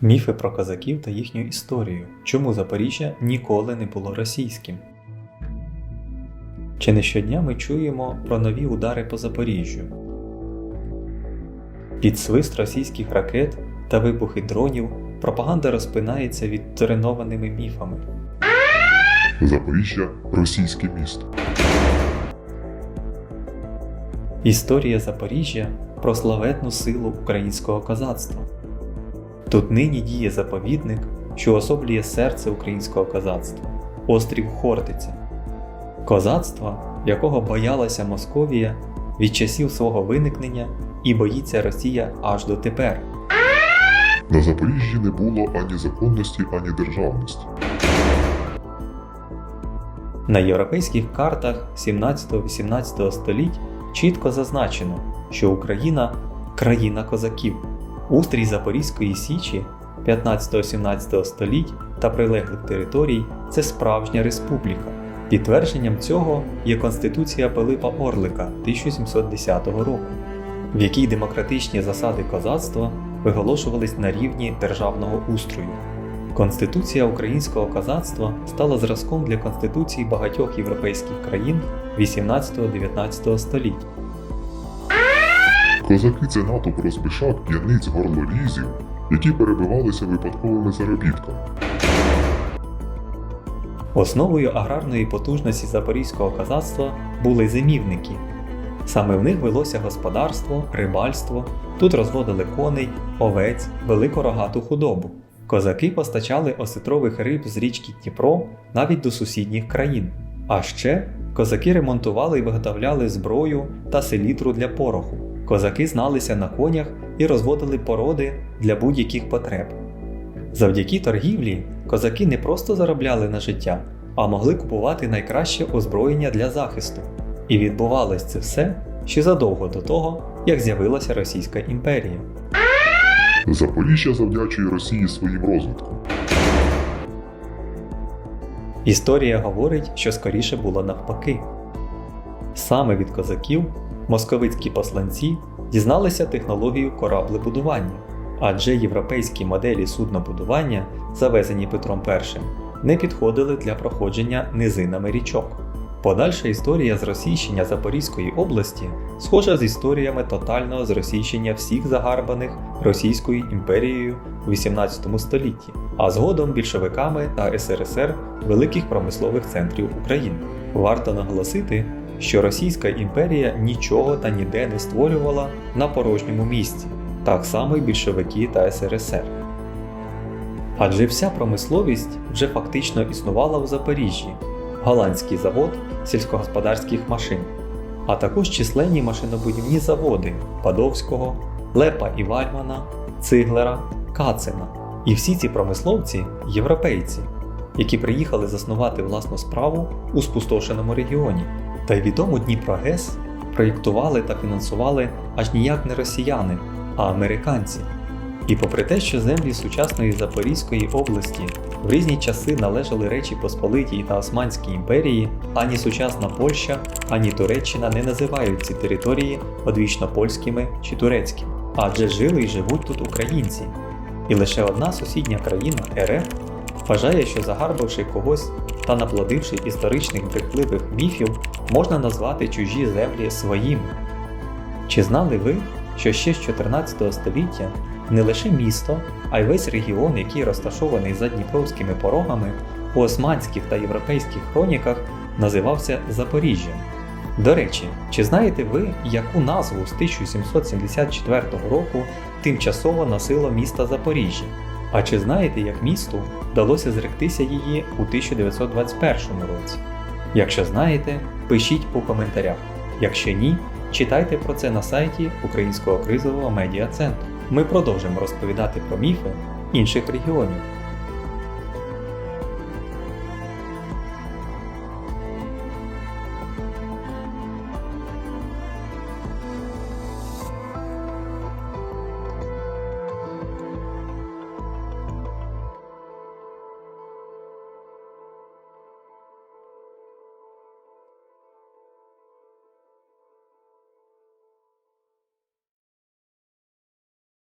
Міфи про козаків та їхню історію. Чому Запоріжжя ніколи не було російським? Чи не щодня ми чуємо про нові удари по Запоріжжю? Під свист російських ракет та вибухи дронів пропаганда розпинається відтренованими міфами. Запоріжжя російське місто. Історія Запоріжжя про славетну силу українського козацтва. Тут нині діє заповідник, що особлює серце українського козацтва острів Хортиця, козацтва, якого боялася Московія від часів свого виникнення і боїться Росія аж дотепер. На Запоріжжі не було ані законності, ані державності. На європейських картах 17-18 століть чітко зазначено, що Україна країна козаків. Устрій Запорізької Січі 15-17 століть та прилеглих територій це справжня республіка. Підтвердженням цього є Конституція Пилипа Орлика 1710 року, в якій демократичні засади козацтва виголошувались на рівні державного устрою. Конституція українського козацтва стала зразком для конституцій багатьох європейських країн 18-19 століть. Козаки це натовп розбишак, п'яниць, горлолізів, які перебивалися випадковими заробітками. Основою аграрної потужності запорізького козацтва були зимівники. Саме в них велося господарство, рибальство, тут розводили коней, овець, великорогату худобу. Козаки постачали осетрових риб з річки Дніпро навіть до сусідніх країн. А ще козаки ремонтували і виготовляли зброю та селітру для пороху. Козаки зналися на конях і розводили породи для будь-яких потреб. Завдяки торгівлі козаки не просто заробляли на життя, а могли купувати найкраще озброєння для захисту. І відбувалось це все ще задовго до того, як з'явилася Російська імперія. Запоріжжя завдячує Росії своїм розвитком. Історія говорить, що скоріше було навпаки. Саме від козаків московицькі посланці дізналися технологію кораблебудування, адже європейські моделі суднобудування, завезені Петром І, не підходили для проходження низинами річок. Подальша історія зросійщення Запорізької області схожа з історіями тотального зросійщення всіх загарбаних Російською імперією у 18 столітті, а згодом більшовиками та СРСР великих промислових центрів України. Варто наголосити, що Російська імперія нічого та ніде не створювала на порожньому місці, так само й більшовики та СРСР. Адже вся промисловість вже фактично існувала у Запоріжжі, голландський завод сільськогосподарських машин, а також численні машинобудівні заводи Падовського, Лепа і Вальмана, Циглера, Кацина. І всі ці промисловці європейці, які приїхали заснувати власну справу у спустошеному регіоні. Та й відому Дніпрогес проєктували та фінансували аж ніяк не росіяни, а американці. І попри те, що землі сучасної Запорізької області в різні часи належали Речі Посполитій та Османській імперії, ані сучасна Польща, ані Туреччина не називають ці території одвічно польськими чи турецькими, адже жили і живуть тут українці. І лише одна сусідня країна РФ вважає, що загарбавши когось та наплодивши історичних брехливих міфів, можна назвати чужі землі своїми. Чи знали ви, що ще з 14 століття не лише місто, а й весь регіон, який розташований за Дніпровськими порогами, у османських та європейських хроніках називався Запоріжжям. До речі, чи знаєте ви, яку назву з 1774 року тимчасово носило місто Запоріжжя? А чи знаєте, як місту вдалося зректися її у 1921 році? Якщо знаєте, пишіть у коментарях. Якщо ні, читайте про це на сайті Українського кризового медіа центру. Ми продовжимо розповідати про міфи інших регіонів.